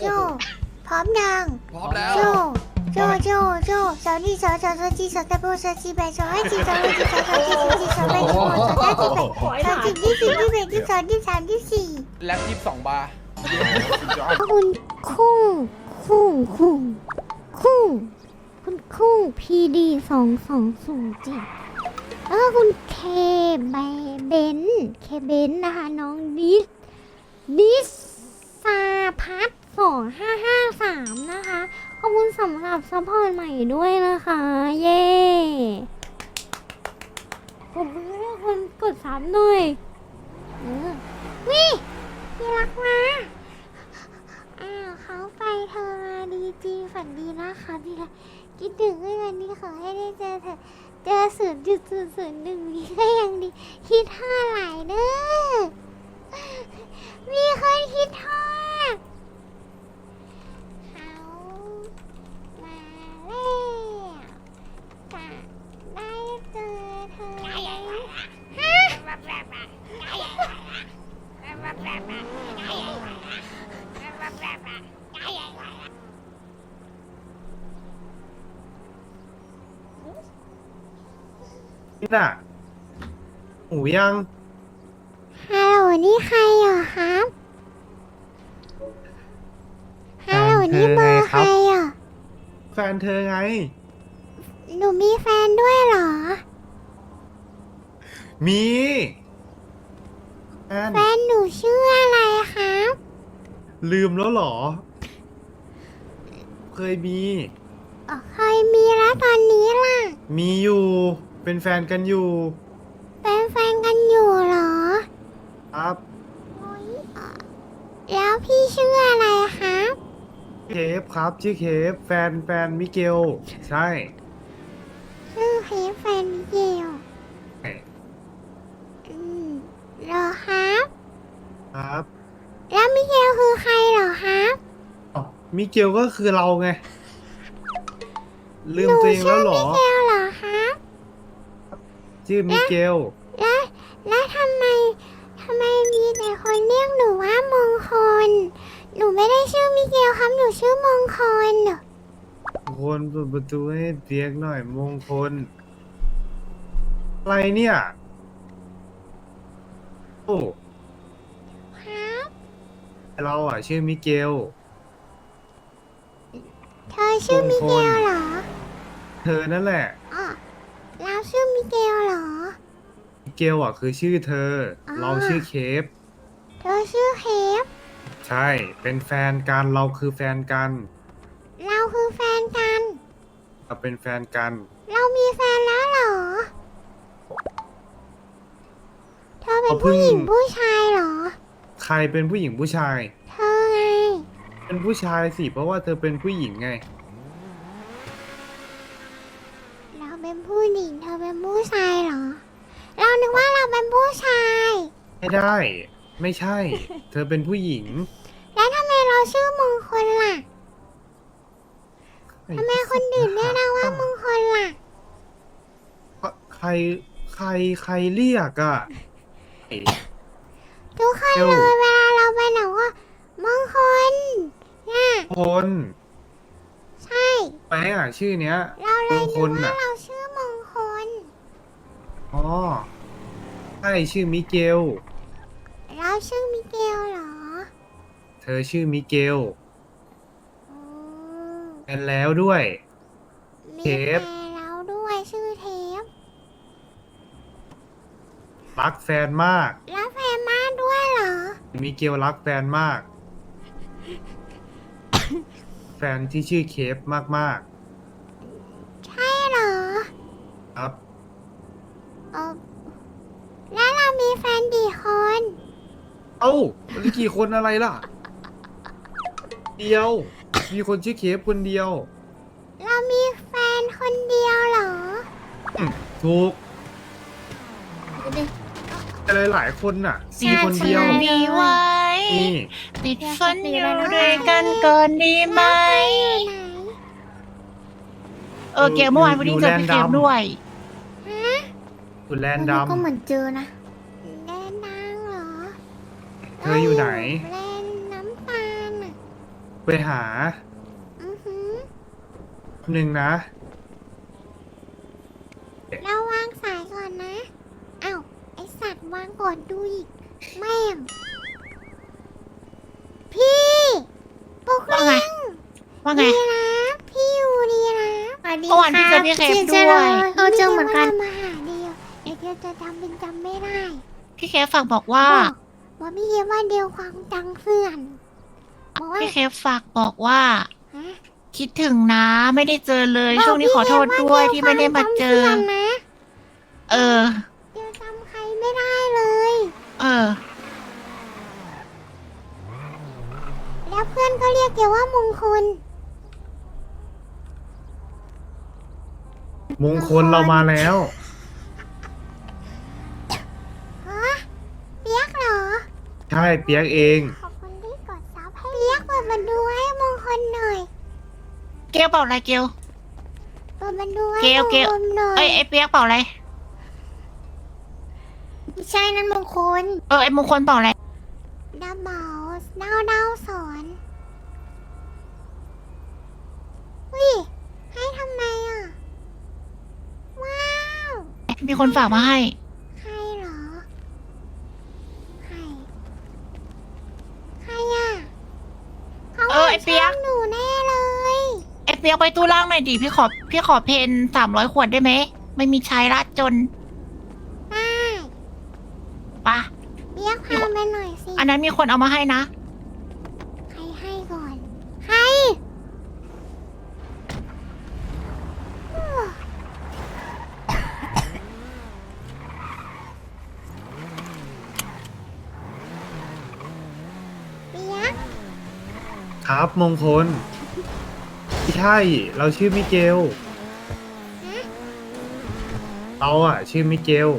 โจ พร้อมยังพร้อมแล้ว โจ โจ โจ โจสาวนี่สาวสาวสาวจีสาวตะโบสาวจีแบสาวให้จีสาวให้จีสาวสาวจีสาวจีสาวแบสาวสาวจีแบสาวจีที่สี่ที่แบที่สองที่สามที่สี่แล็บยี่สิบสองบาร์คุณคุ้งคุ้งคุ้งคุ้งคุณคุ้งพีดีสองสองศูนย์เจ็ดแล้วก็คุณเคเบเบนเคเบนนะคะน้องดิสดิสซาพัท สองห้าห้าสามนะคะ ขอบคุณสำหรับซัพพอร์ตใหม่ด้วยนะคะ เย้ผมให้คนกดซับหน่อยเออวิพี่รักมาอ้าวเขาไปเธอมาดีจริงฝันดีนะคะพี่รักคิดถึงเมื่อวันนี้ขอให้ได้เจอเธอเจอศูนย์จุดศูนย์ศูนย์หนึ่งนี้ก็ยังดี คิดท่าไหลายเด้อมีคนคิดท่าเขามาแล้วจะได้เจอเธอฮะ นี่น่ะหูยังฮัลโหลนี่ใครเหรอครับ ฮัลโหลนี่เบอร์ใครอะแฟนเธอไง หนูมีแฟนด้วยเหรอ มีแฟนแฟนหนูชื่ออะไรครับ ลืมแล้วเหรอ เคยมีอ๋อเคยมีแล้วตอนนี้ล่ะ มีอยู่ เป็นแฟนกันอยู่เป็นแฟนกันอยู่เหรอครับแล้วพี่ชื่ออะไรครับ เคฟครับชื่อเคฟแฟนแฟนมิเกลใช่ ชื่อเพชรแฟนมิเกลอืมเหรอครับ ครับแล้วมิเกลคือใครเหรอครับอ๋อมิเกลก็คือเราไงลืมหนูตัวเองแล้ชื่วอเหรมิอเกลเหรอครับ ชื่อมิเกล แล้วแล้วทำไมทำไมมีแต่คนเรียกหนูว่ามงคล หนูไม่ได้ชื่อมิเกลครับหนูชื่อมงคลคนเปิดประตูให้เปียกหน่อยมงคล อะไรเนี่ย โอ้ครับเราอะ ชื่อมิเกล เธอชื่อมิเกลเหรอ เธอนั่นแหละอ๋อ เราชื่อมิเกลเหรอ มิเกลอะคือชื่อเธออ่าเราชื่อเคฟเธอชื่อเคฟใช่เป็นแฟนกันเราคือแฟนกันเราคือแฟนกัน เราเป็นแฟนกัน เรามีแฟนแล้วเหรอ เธอเป็นเขาเพิ่ผู้งหญิงผู้ชายเหรอ ใครเป็นผู้หญิงผู้ชาย เธอไง เป็นผู้ชายสิเพราะว่าเธอเป็นผู้หญิงไง เราเป็นผู้ห ญิงเธอเป็นผู้ชายเหรอ เรานึกว่าเราเป็นผู้ชาย ไม่ได้ ไม่ใช่ เธอเป็นผู้หญิงแล้วทำไมเราชื่อมงคลล่ะทำไมคนอื่นเรียกเราว่ามงคลล่ะ ใครใครใครเรียกอะ ทุกคนเร็วเลยเวลาเราไปไหนว่ามงคลเนี่ยคนใช่ แม่อะชื่อเนี้ย เราเลยมงคนึกลว่าน่ะเราชื่อมงคล อ๋อใช่ชื่อมิเกล เราชื่อมิเกลเหรอเธอชื่อมิเกลอืมแฟนแล้วด้วย มีเทป แฟนแล้วด้วยชื่อเทปรักแฟนมาก แล้วแฟนมาด้วยเหรอ มิเกลรักแฟนมาก แฟนที่ชื่อเคฟมาก ใช่เหรอ ๆ ครับ เออแล้วเรา มีแฟนกี่คน เอ้ามันมีกี่คนอะไรล่ะ เดียว มีคนชื่อเคฟคนเดียวเรามีแฟนคนเดียวเหรอถูกอะไรหลายคนน่ะมีคนเดียวดีไว้ นี่ ติดฝันอยู่ด้วยกันก่อนดีไหมอยู่ไหนเออเกมเมื่อวานวันนี้เจอพี่เกมด้วย ฮะอยู่แลนด์ก็เหมืดำอนเจอนะแดนดัง เหรอเธออยู่ไหนแดนน้ำตาลน่ะไปหาอือหือหนึ่งนะ เราวางสายก่อนนะอ้าวไอสัตว์วางก่อนดูอีก แม่งพี่ปุกว่าไง เล้งว่าไง ดีนะพี่อยู่ดีนะสวัสดีเมื่อวานพี่เจอพี่เคฟด้วย เออเจอเหมือนกันมาหาเดียวเดี๋ยวเดียวจะจำเป็นจำไม่ได้ พี่เคฟฝากบอกว่า บอกว่าพี่เยว่าเดียวความจังเสื่อนบอกว่าพี่เคฟฝากบอกว่า ฮะคิดถึงนะ ไม่ได้เจอเลย ช่วงนี้ขอโทษด้วยที่ไม่ได้มาเจอบอกพี่เยว่าดียวความจำสื่นนะเออ เดียวจำใครไม่ได้เลย เออ แล้วเพื่อนก็เรียกเดียวว่ามงคล มงคลเรามาแล้ว ช่เปียกเอง ขอบคุณที่กดซับให้เปียกเปิดมาดูให้มงคลหน่อยเกลเป่าอะไรเกล เปิดมาดูให้เกลมงเกลคลหน่อยเอ้ยไอเปียกเป่าอะไร ไม่ใช่นั่นมงคลเออไอ้มงคลเป่าอะไร ดับเบิลดาวดาวสอนวิให้ทำไมอะ ว้าว มีคนฝากมาให้ ใครเหรอ ใคร ใครอะเขา เออไอ้เปี๊ยก ชบหนูแน่เลย ไอเปียกไปตู้ล่างหน่อยดิพี่ขอพี่ขอเพนสามร้อยขวดได้ไหม ไม่มีใช้ละจนได้ปะเรียกพาไปหน่อยสิ อันนั้นมีคนเอามาให้นะ ใครให้ก่อน ใครเปียกครับมงคล ใช่ เราชื่อมิเกลฮะเราอะชื่อมิเกล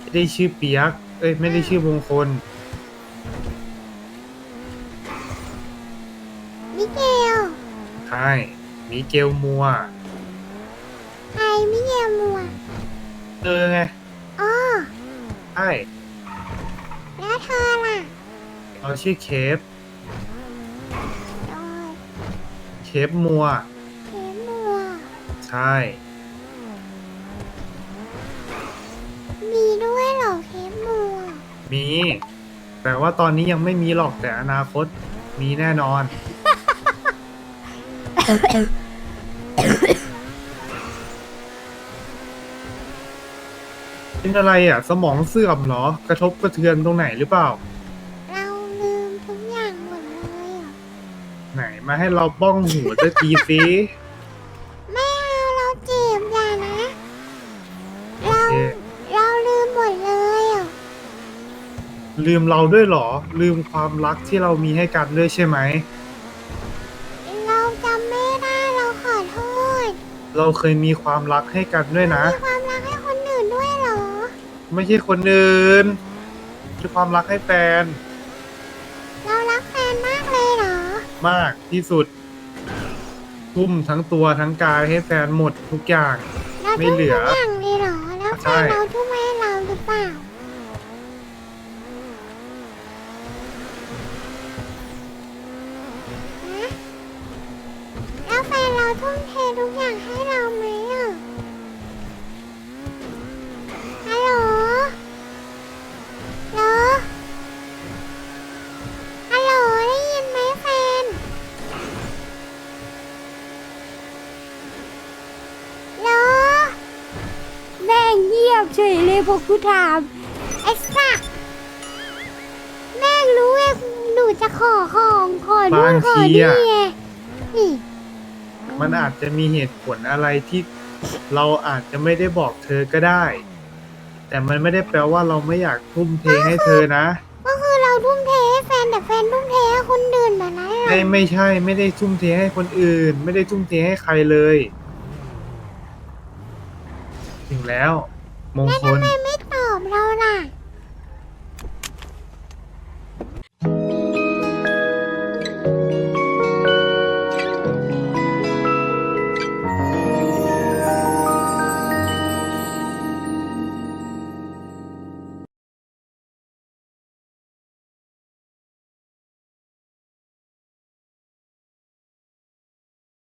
ไม่ได้ชื่อเปียก เอ้ยไม่ได้ชื่อมงคล มิเกลใช่มิเกลมัวใครมิเกลมัวเออไง อ๋อใช่ แล้วเธอล่ะ เราชื่อเคฟ โอ้ย เคฟมัวเคมัวใช่ มีด้วยเหรอเคมัวมี แต่ว่าตอนนี้ยังไม่มีหรอกแต่อนาคตมีแน่นอน เป็นอะไรอะ สมองเสื่อมเหรอ กระทบกระเทือนตรงไหนหรือเปล่าเราลืมทุกอย่างหมดเลยเหรอ ไหน มาให้เราบ้องหูสักทีสิไม่เอาเราเจ็บอย่านะ เราโอเคเราลืมหมดเลยอะลืมเราด้วยเหรอ ลืมความรักที่เรามีให้กันด้วยใช่ไหม เราจำไม่ได้เราขอโทษเราเคยมีความรักให้กันด้วยนะ มีความรักให้คนอื่นด้วยเหรอ ไม่ใช่คนอื่นคือความรักให้แฟน เรารักแฟนมากเลยเหรอ มากที่สุด ทุ่มทั้งตัวทั้งกายให้แฟนหมดทุกอย่าง เราไม่ทุ่มเหลือทุกอย่างเลยเหรอ แล้วแฟใช่ นเราทุ่มให้เราหรือเปล่า ฮะ แล้วแฟนเราทุ่มเททุกอย่างให้เราไหม เงียบเฉยเลยพอกูถามไอ้สักแม่งรู้ไงหนูจะขอของขอนู่นบางขอทีนี่อะ ไงนี่มันอาจจะมีเหตุผลอะไรที่เราอาจจะไม่ได้บอกเธอก็ได้ แต่มันไม่ได้แปลว่าเราไม่อยากทุ่มเทให้เธอนะ ก็คือเราทุ่มเทให้แฟนแต่แฟนทุ่มเทให้คนอื่นแบบนั้นเหรอไม่ไม่ใช่ไม่ได้ทุ่มเทให้คนอื่น ไม่ได้ทุ่มเทให้ใครเลย ถึงแล้ว มงแล้วคทำไมไม่ตอบเราล่ะ